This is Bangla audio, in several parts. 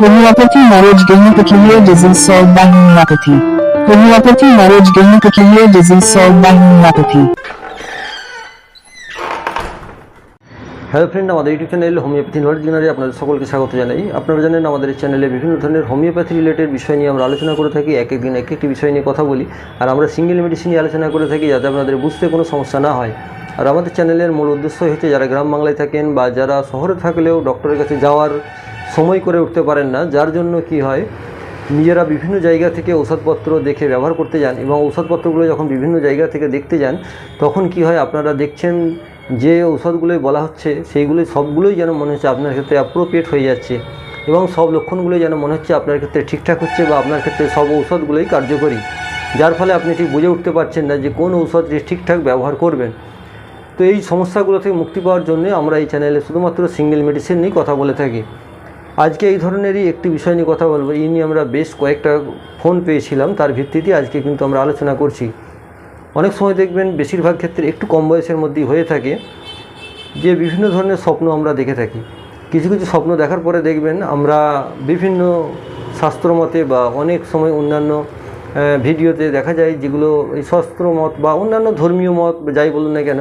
Homeopathy marriage gynecophilia disease solved by homeopathy. Homeopathy marriage gynecophilia disease solved by homeopathy. Hello friend আমাদের ইউটিউব চ্যানেল হোমিওপ্যাথি নলেজ গেনারে আপনাদের সকলকে স্বাগত জানাই আপনারা জানেন, আমাদের চ্যানেলে বিভিন্ন ধরনের হোমিওপ্যাথি রিলেটেড বিষয় নিয়ে আমরা আলোচনা করে থাকি, এক একদিন এক একটি বিষয় নিয়ে কথা বলি, আর আমরা সিঙ্গেল মেডিসিন নিয়ে আলোচনা করে থাকি যাতে আপনাদের বুঝতে কোনো সমস্যা না হয় আর আমাদের চ্যানেলের মূল উদ্দেশ্যই হচ্ছে, যারা গ্রাম বাংলায় থাকেন বা যারা শহরে থাকলেও ডক্টরের কাছে যাওয়ার সময় করে উঠতে পারেন না, যার জন্য কি হয়, নিজেরা বিভিন্ন জায়গা থেকে ওষুধপত্র দেখে ব্যবহার করতে যান এবং ওষুধপত্রগুলো যখন বিভিন্ন জায়গা থেকে দেখতে যান, তখন কি হয় আপনারা দেখছেন যে ঔষধগুলোই বলা হচ্ছে, সেইগুলোই সবগুলোই যেন মনে হচ্ছে আপনার ক্ষেত্রে অ্যাপ্রোপ্রিয়েট হয়ে যাচ্ছে এবং সব লক্ষণগুলোই যেন মনে হচ্ছে আপনার ক্ষেত্রে ঠিকঠাক হচ্ছে বা আপনার ক্ষেত্রে সব ঔষধগুলোই কার্যকরী। যার ফলে আপনি ঠিক বুঝে উঠতে পারছেন না যে কোন ঔষধটি ঠিকঠাক ব্যবহার করবেন। তো এই সমস্যাগুলো থেকে মুক্তি পাওয়ার জন্য আমরা এই চ্যানেলে শুধুমাত্র সিঙ্গেল মেডিসিন নিয়ে কথা বলে থাকি। আজকে এই ধরনেরই একটি বিষয় নিয়ে কথা বলব। এই নিয়ে আমরা বেশ কয়েকটা ফোন পেয়েছিলাম। তার ভিত্তিতে আজকে কিন্তু আমরা আলোচনা করছি। অনেক সময় দেখবেন বেশিরভাগ ক্ষেত্রে একটু কম বয়সের মধ্যেই হয়ে থাকে যে বিভিন্ন ধরনের স্বপ্ন আমরা দেখে থাকি। কিছু কিছু স্বপ্ন দেখার পরে দেখবেন আমরা বিভিন্ন শাস্ত্রমতে বা অনেক সময় অন্যান্য ভিডিওতে দেখা যায় যেগুলো এই শাস্ত্র মত বা অন্যান্য ধর্মীয় মত যাই বলুন না কেন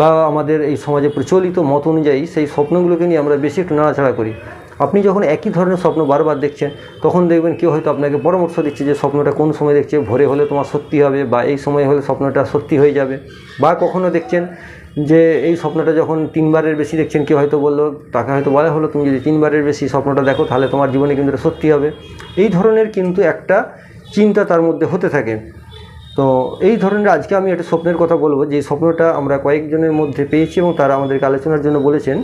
বা আমাদের এই সমাজে প্রচলিত মত অনুযায়ী সেই স্বপ্নগুলোকে নিয়ে আমরা বেশি একটু নাড়াচাড়া করি। আপনি যখন একই ধরনের স্বপ্ন বারবার দেখছেন, তখন দেখবেন কেউ হয়তো আপনাকে পরামর্শ দিচ্ছে যে স্বপ্নটা কোন সময় দেখছে, ভোরে হলে তোমার সত্যি হবে বা এই সময় হলে স্বপ্নটা সত্যি হয়ে যাবে। বা কখনও দেখছেন যে এই স্বপ্নটা যখন তিনবারের বেশি দেখছেন, কেউ হয়তো বলল, তাকে হয়তো বলা হলো তুমি যদি তিনবারের বেশি স্বপ্নটা দেখো, তাহলে তোমার জীবনে কিন্তু সত্যি হবে। এই ধরনের কিন্তু একটা চিন্তা তার মধ্যে হতে থাকে। তো এই ধরনের আজকে আমি একটা স্বপ্নের কথা বলব, যে স্বপ্নটা আমরা কয়েকজনের মধ্যে পেয়েছি এবং তারা আমাদেরকে আলোচনার জন্য বলেছেন।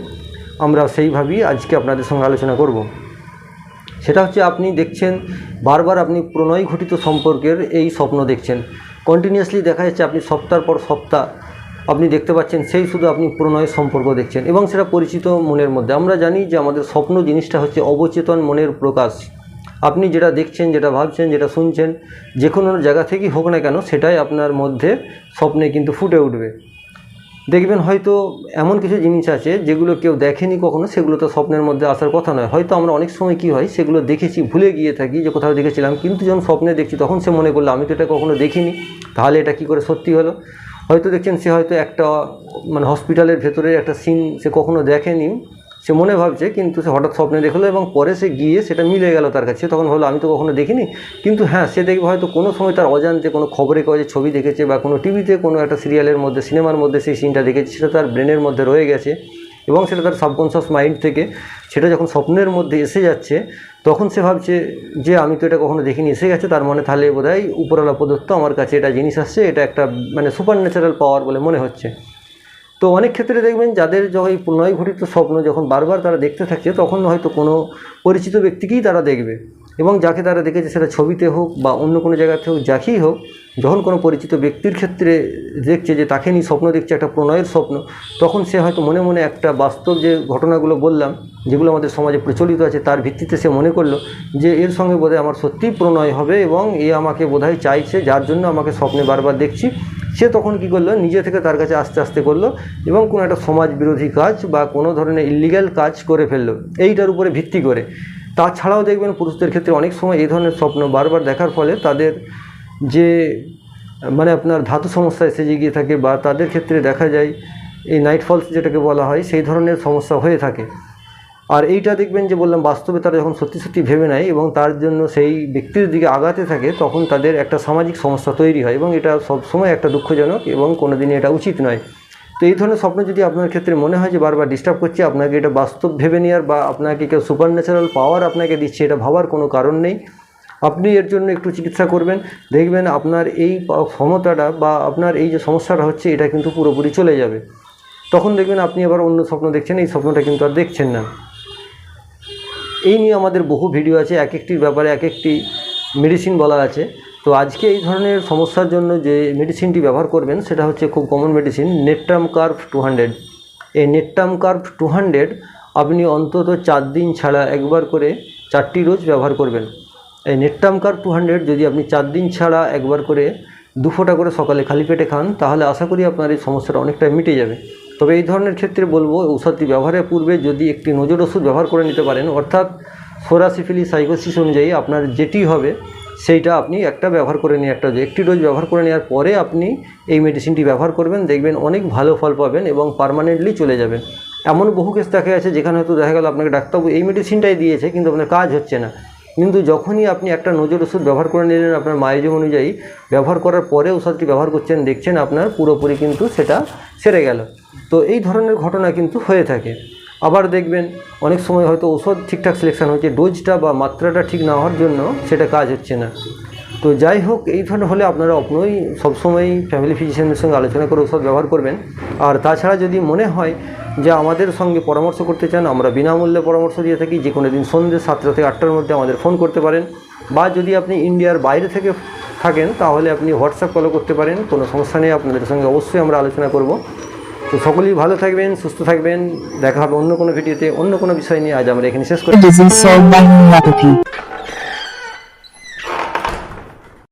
আমরা সেইভাবেই আজকে আপনাদের সঙ্গে আলোচনা করব। সেটা হচ্ছে আপনি দেখছেন, বারবার আপনি প্রণয় ঘটিত সম্পর্কের এই স্বপ্ন দেখছেন। কন্টিনিউয়াসলি দেখা যাচ্ছে আপনি সপ্তাহ পর সপ্তাহ আপনি দেখতে পাচ্ছেন, সেই শুধু আপনি প্রণয় সম্পর্ক দেখছেন এবং সেটা পরিচিত মনের মধ্যে। আমরা জানি যে আমাদের স্বপ্ন জিনিসটা হচ্ছে অবচেতন মনের প্রকাশ। আপনি যেটা দেখছেন, যেটা ভাবছেন, যেটা শুনছেন, যে কোনো জায়গা থেকেই হোক না কেন, সেটাই আপনার মধ্যে স্বপ্নে কিন্তু ফুটে উঠবে। দেখবেন হয়তো এমন কিছু জিনিস আছে যেগুলো কেউ দেখেনি কখনো, সেগুলো তো স্বপ্নের মধ্যে আসার কথা নয়। হয়তো আমরা অনেক সময় কি হয়, সেগুলো দেখেছি, ভুলে গিয়ে থাকি যে কোথাও দেখেছিলাম, কিন্তু যখন স্বপ্নে দেখছি তখন সে মনে করল, আমি তো এটা কখনো দেখিনি, তাহলে এটা কি করে সত্যি হলো? হয়তো দেখছেন সে হয়তো একটা মানে হসপিটালের ভেতরের একটা সিন সে কখনো দেখেনি সে মনে ভাবছে, কিন্তু সে হঠাৎ স্বপ্নে দেখল এবং পরে সে গিয়ে সেটা মিলে গেল তার কাছে। তখন হলো আমি তো কখনো দেখিনি। কিন্তু হ্যাঁ সে দেখবে হয়তো কোনো সময় তার অজান্তে কোনো খবরে কাগজে ছবি দেখেছে বা কোনো টিভিতে কোনো একটা সিরিয়ালের মধ্যে, সিনেমার মধ্যে সেই সিনটা দেখেছে। সেটা তার ব্রেনের মধ্যে রয়ে গেছে এবং সেটা তার সাবকনশাস মাইন্ড থেকে সেটা যখন স্বপ্নের মধ্যে এসে যাচ্ছে, তখন সে ভাবছে যে, আমি তো এটা কখনো দেখিনি। এসে গেছে তার মনে, তাহলে বোধহয় উপরওয়ালা প্রদত্ত আমার কাছে এটা জিনিস আসছে, এটা একটা মানে সুপার ন্যাচারাল পাওয়ার বলে মনে হচ্ছে। তো অনেক ক্ষেত্রে দেখবেন যাদের যখন এই প্রণয় ঘটিত স্বপ্ন যখন বারবার তারা দেখতে থাকছে, তখন হয়তো কোনো পরিচিত ব্যক্তিকেই তারা দেখবে। এবং যাকে তারা দেখেছে সেটা ছবিতে হোক বা অন্য কোনো জায়গাতে হোক, যাকেই হোক, যখন কোনো পরিচিত ব্যক্তির ক্ষেত্রে দেখছে যে তাকে নিয়ে স্বপ্ন দেখছে, একটা প্রণয়ের স্বপ্ন, তখন সে হয়তো মনে মনে একটা বাস্তব যে ঘটনাগুলো বললাম, যেগুলো আমাদের সমাজে প্রচলিত আছে, তার ভিত্তিতে সে মনে করল যে এর সঙ্গে বোধহয় আমার সত্যিই প্রণয় হবে এবং এ আমাকে বোধহয় চাইছে, যার জন্য আমাকে স্বপ্নে বারবার দেখছি। সে তখন কি করল? নিজে থেকে তার কাছে আস্তে আস্তে করল এবং কোনো একটা সমাজ বিরোধী কাজ বা কোনো ধরনের ইলিগ্যাল কাজ করে ফেলল। এইটার উপরে ভিত্তি করে। তাছাড়াও দেখবেন পুরুষদের ক্ষেত্রে অনেক সময় এই ধরনের স্বপ্ন বারবার দেখার ফলে তাদের যে মানে আপনার ধাতু সমস্যা এসে গিয়ে থাকে বা তাদের ক্ষেত্রে দেখা যায় এই নাইট ফলস যেটাকে বলা হয়, সেই ধরনের সমস্যা হয়ে থাকে। আর এইটা দেখবেন যে বললাম, বাস্তবে তারা যখন সত্যি সত্যি ভেবে নেয় এবং তার জন্য সেই ব্যক্তির দিকে আগাতে থাকে, তখন তাদের একটা সামাজিক সমস্যা তৈরি হয় এবং এটা সবসময় একটা দুঃখজনক এবং কোনো দিনই এটা উচিত নয়। তো এই ধরনের স্বপ্ন যদি আপনার ক্ষেত্রে মনে হয় যে বারবার ডিস্টার্ব করছে, আপনাকে এটা বাস্তব ভেবে নেওয়ার বা আপনাকে কেউ সুপার ন্যাচারাল পাওয়ার আপনাকে দিচ্ছে, এটা ভাবার কোনো কারণ নেই। আপনি এর জন্য একটু চিকিৎসা করবেন। দেখবেন আপনার এই ক্ষমতাটা বা আপনার এই যে সমস্যাটা হচ্ছে, এটা কিন্তু পুরোপুরি চলে যাবে। তখন দেখবেন আপনি আবার অন্য স্বপ্ন দেখছেন, এই স্বপ্নটা কিন্তু আর দেখছেন না। এই নিয়ে আমাদের বহু ভিডিও আছে, এক একটির ব্যাপারে এক একটি মেডিসিন বলা আছে। তো আজকে এই ধরনের সমস্যার জন্য যে মেডিসিনটি ব্যবহার করবেন, সেটা হচ্ছে খুব common medicine natrum carb two hundred এই নেট্রাম কার্ভ টু হান্ড্রেড আপনি অন্তত চার দিন ছাড়া একবার করে চারটি রোজ ব্যবহার করবেন। এই নেট্রাম কার্ভ টু হান্ড্রেড যদি আপনি চার দিন ছাড়া একবার করে দু ফোঁটা করে সকালে খালি পেটে খান, তাহলে আশা করি আপনার এই সমস্যাটা অনেকটা মিটে যাবে। তবে এই ধরনের ক্ষেত্রে বলব ঔষধটি ব্যবহারের পূর্বে যদি একটি নজর ওষুধ ব্যবহার করে নিতে পারেন, অর্থাৎ সোরাসিফিলি সাইকোসিস অনুযায়ী আপনার যেটি হবে, সেইটা আপনি একটা ব্যবহার করে নিয়ে, একটা একটি ডোজ ব্যবহার করে নেওয়ার পরে আপনি এই মেডিসিনটি ব্যবহার করবেন, দেখবেন অনেক ভালো ফল পাবেন এবং পার্মানেন্টলি চলে যাবেন। এমন বহু কেস দেখা গেছে যেখানে হয়তো দেখা গেল আপনাকে ডাক্তারবাবু এই মেডিসিনটাই দিয়েছে, কিন্তু আপনার কাজ হচ্ছে না। কিন্তু যখনই আপনি একটা নজর ওষুধ ব্যবহার করে নিলেন আপনার মায়োজম অনুযায়ী, ব্যবহার করার পরে ওষুধটি ব্যবহার করছেন, দেখছেন আপনার পুরোপুরি কিন্তু সেটা সেরে গেল। তো এই ধরনের ঘটনা কিন্তু হয়ে থাকে। আবার দেখবেন অনেক সময় হয়তো ওষুধ ঠিকঠাক সিলেকশান হচ্ছে ডোজটা বা মাত্রাটা ঠিক না হওয়ার জন্য সেটা কাজ হচ্ছে না। তো যাই হোক এই ধরনের হলে আপনারা আপনিই সবসময়ই ফ্যামিলি ফিজিশিয়ানের সঙ্গে আলোচনা করে ওষুধ ব্যবহার করবেন। আর তাছাড়া যদি মনে হয় যে আমাদের সঙ্গে পরামর্শ করতে চান, আমরা বিনামূল্যে পরামর্শ দিয়ে থাকি, যে কোনো দিন সন্ধ্যে সাতটা থেকে আটটার মধ্যে আমাদের ফোন করতে পারেন। বা যদি আপনি ইন্ডিয়ার বাইরে থেকে থাকেন, তাহলে আপনি হোয়াটসঅ্যাপ কলও করতে পারেন। কোনো সমস্যা নেই, আপনাদের সঙ্গে অবশ্যই আমরা আলোচনা করব। তো সকলেই ভালো থাকবেন, সুস্থ থাকবেন। দেখা হবে অন্য কোনো ভিডিওতে অন্য কোনো বিষয় নিয়ে। আজ আমরা এখানে শেষ করি।